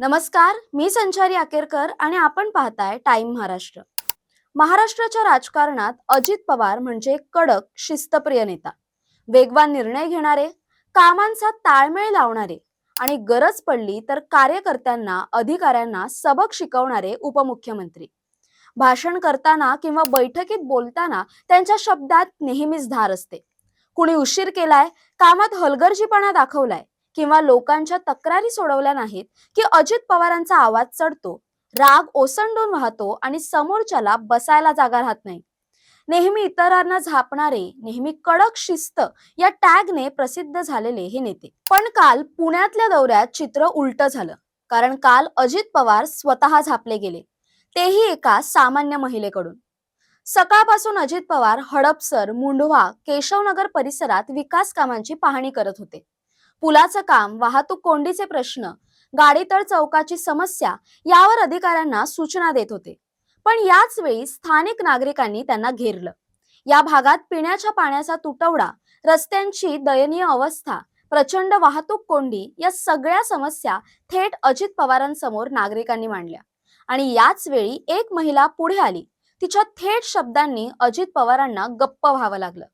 नमस्कार मी संचारी आकेरकर आणि आपण पाहताय टाइम महाराष्ट्र. महाराष्ट्राच्या राजकारणात अजित पवार म्हणजे कडक शिस्तप्रिय नेता. वेगवान निर्णय घेणारे कामांचा ताळमेळ लावणारे आणि गरज पडली तर कार्यकर्त्यांना अधिकाऱ्यांना सबक शिकवणारे उपमुख्यमंत्री. भाषण करताना किंवा बैठकीत बोलताना त्यांच्या शब्दात नेहमीच धार असते. कुणी उशीर केलाय कामात हलगर्जीपणा दाखवलाय किंवा लोकांच्या तक्रारी सोडवल्या नाहीत की अजित पवारांचा आवाज चढतो राग ओसंडून वाहतो आणि समोरच्याला बसायला जागा राहत नाही. नेहमी इतरांना झापणारे नेहमी कडक शिस्त या टॅगने प्रसिद्ध झालेले हे नेते. पण काल पुण्यातल्या दौऱ्यात चित्र उलट झालं कारण काल अजित पवार स्वतः झापले गेले. तेही एका सामान्य महिलेकडून. सकाळपासून अजित पवार हडपसर मुंढवा केशवनगर परिसरात विकास कामांची पाहणी करत होते. पुलाचं काम वाहतूक कोंडीचे प्रश्न गाडीतळ चौकाची समस्या यावर अधिकाऱ्यांना सूचना देत होते. पण याच वेळी स्थानिक नागरिकांनी त्यांना घेरलं. या भागात पिण्याच्या पाण्याचा तुटवडा रस्त्यांची दयनीय अवस्था प्रचंड वाहतूक कोंडी या सगळ्या समस्या थेट अजित पवारांसमोर नागरिकांनी मांडल्या. आणि याच वेळी एक महिला पुढे आली. तिच्या थेट शब्दांनी अजित पवारांना गप्प व्हावं लागलं.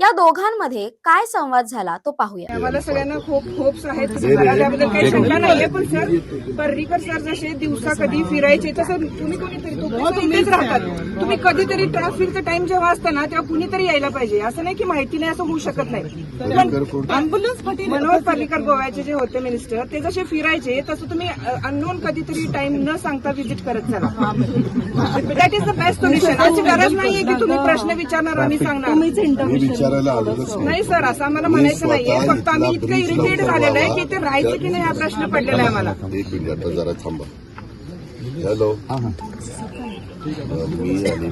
या दोघांमध्ये काय संवाद झाला तो पाहूया. आम्हाला सगळ्यांना खूप होप्स आहेत मला त्याबद्दल काही शंका नाहीये पण सर पर्रीकर सर जसे दिवसा कधी फिरायचे तसं तुम्ही कोणीतरी तो इथेच राहतात. तुम्ही कधीतरी ट्रॅफिकचा टाइम जेव्हा असतं ना तेव्हा कुणीतरी यायला पाहिजे. असं नाही की माहिती नाही असं होऊ शकत नाही. पण अँब्युलन्स मनोहर पर्रीकर गोव्याचे जे होते मिनिस्टर ते जसे फिरायचे तसं तुम्ही अननोन कधीतरी टाइम न सांगता व्हिजिट करत चला. That is the best solution अशी गरज नाहीये की तुम्ही प्रश्न विचारणार आम्ही सांगणार. मी विचारायला आलेलोच नाही. सर असं आम्हाला म्हणायचं नाहीये. फक्त आम्ही इतकं इरिटेट झालेलं आहे की ते राहायचं की नाही हा प्रश्न पडलेला आहे आम्हाला. एक मिनिट आता जरा थांबा. हॅलो मी आणि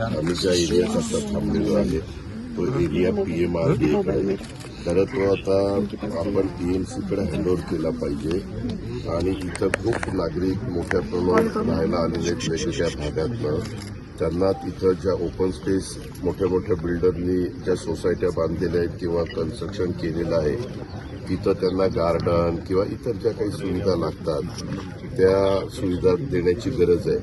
आम्ही ज्या एरियात आता थांबलेलो आहे. तो एरिया पीएम खरं तो आता आपण पीएमसी कडे हँडओव्हर केला पाहिजे. आणि इथं खूप नागरिक मोठ्या प्रमाणात राहायला आलेले वेगवेगळ्या भागातनं. त्यांना तिथं ज्या ओपन स्पेस मोठ्या मोठ्या बिल्डरनी ज्या सोसायट्या बांधलेल्या आहेत किंवा कन्स्ट्रक्शन केलेलं आहे तिथं त्यांना गार्डन किंवा इतर ज्या काही सुविधा लागतात त्या सुविधा देण्याची गरज आहे.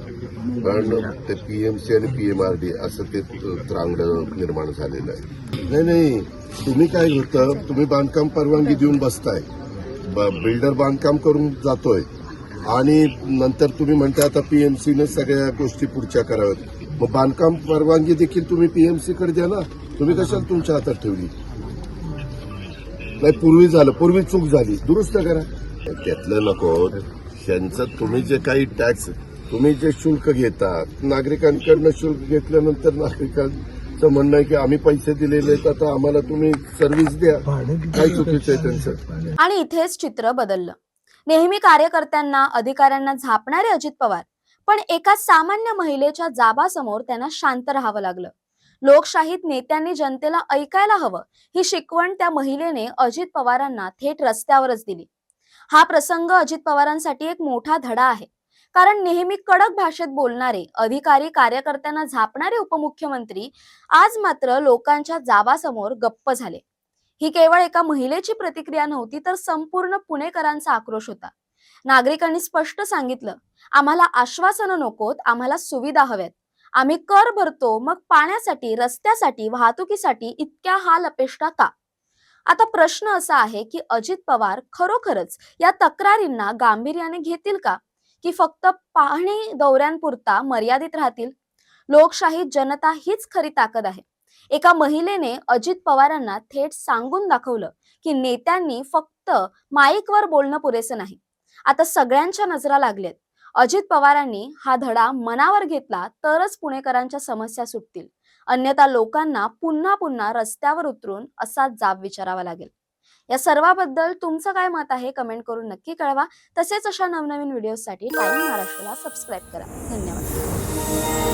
कारण ते सी आणि पी एम आर डी असं ते त्रांगड निर्माण झालेलं आहे. नाही नाही तुम्ही काय होतं तुम्ही बांधकाम परवानगी देऊन बसताय. ब- बिल्डर बांधकाम करून जातोय. आणि नंतर तुम्ही म्हणता आता पीएमसीनं सगळ्या गोष्टी पुढच्या कराव्यात. मग बांधकाम परवानगी देखील तुम्ही पीएमसी कडे द्या ना. तुम्ही कशाला तुमच्या हातात ठेवली? नाही पूर्वी झालं. पूर्वी चूक झाली. दुरुस्त करा. त्यातलं नको. त्यांचं तुम्ही जे काही टॅक्स तुम्ही जे शुल्क घेतात नागरिकांकडनं शुल्क घेतल्यानंतर नागरिकांचं म्हणणं आहे की आम्ही पैसे दिलेले आहेत आता आम्हाला तुम्ही सर्व्हिस द्या. काय चुकीचं आहे त्यांचं? आणि इथेच चित्र बदललं. नेहमी कार्यकर्त्यांना अधिकाऱ्यांना झापणारे अजित पवार. पण एका सामान्य महिलेच्या जाबासमोर त्यांना शांत राहावं लागलं. लोकशाहीत नेत्यांनी जनतेला ऐकायला हवं ही शिकवण त्या महिलेने अजित पवारांना थेट रस्त्यावरच दिली. हा प्रसंग अजित पवारांसाठी एक मोठा धडा आहे. कारण नेहमी कडक भाषेत बोलणारे अधिकारी कार्यकर्त्यांना झापणारे उपमुख्यमंत्री आज मात्र लोकांच्या जाबासमोर गप्प झाले. ही केवळ एका महिलेची प्रतिक्रिया नव्हती तर संपूर्ण पुणेकरांचा आक्रोश होता. नागरिकांनी स्पष्ट सांगितलं आम्हाला आश्वासनं नकोत आम्हाला सुविधा हव्यात. आम्ही कर भरतो मग पाण्यासाठी रस्त्यासाठी वाहतुकीसाठी इतक्या हाल अपेष्टा का? आता प्रश्न असा आहे की अजित पवार खरोखरच या तक्रारींना गांभीर्याने घेतील का? की फक्त पाहणी दौऱ्यांपुरता मर्यादित राहतील? लोकशाही जनता हीच खरी ताकद आहे. एका महिलेने अजित पवारांना थेट सांगून दाखवलं की नेत्यांनी फक्त माईकवर बोलणं पुरेसं नाही. आता सगळ्यांच्या नजरा लागल्यात अजित पवारांनी हा धडा मनावर घेतला तरच पुणेकरांच्या समस्या सुटतील. अन्यथा लोकांना पुन्हा पुन्हा रस्त्यावर उतरून असाच जाब विचारावा लागेल. या सर्वाबद्दल तुमचं काय मत आहे कमेंट करून नक्की कळवा. तसेच अशा नवनवीन व्हिडिओसाठी टाइम महाराष्ट्राला सबस्क्राईब करा. धन्यवाद.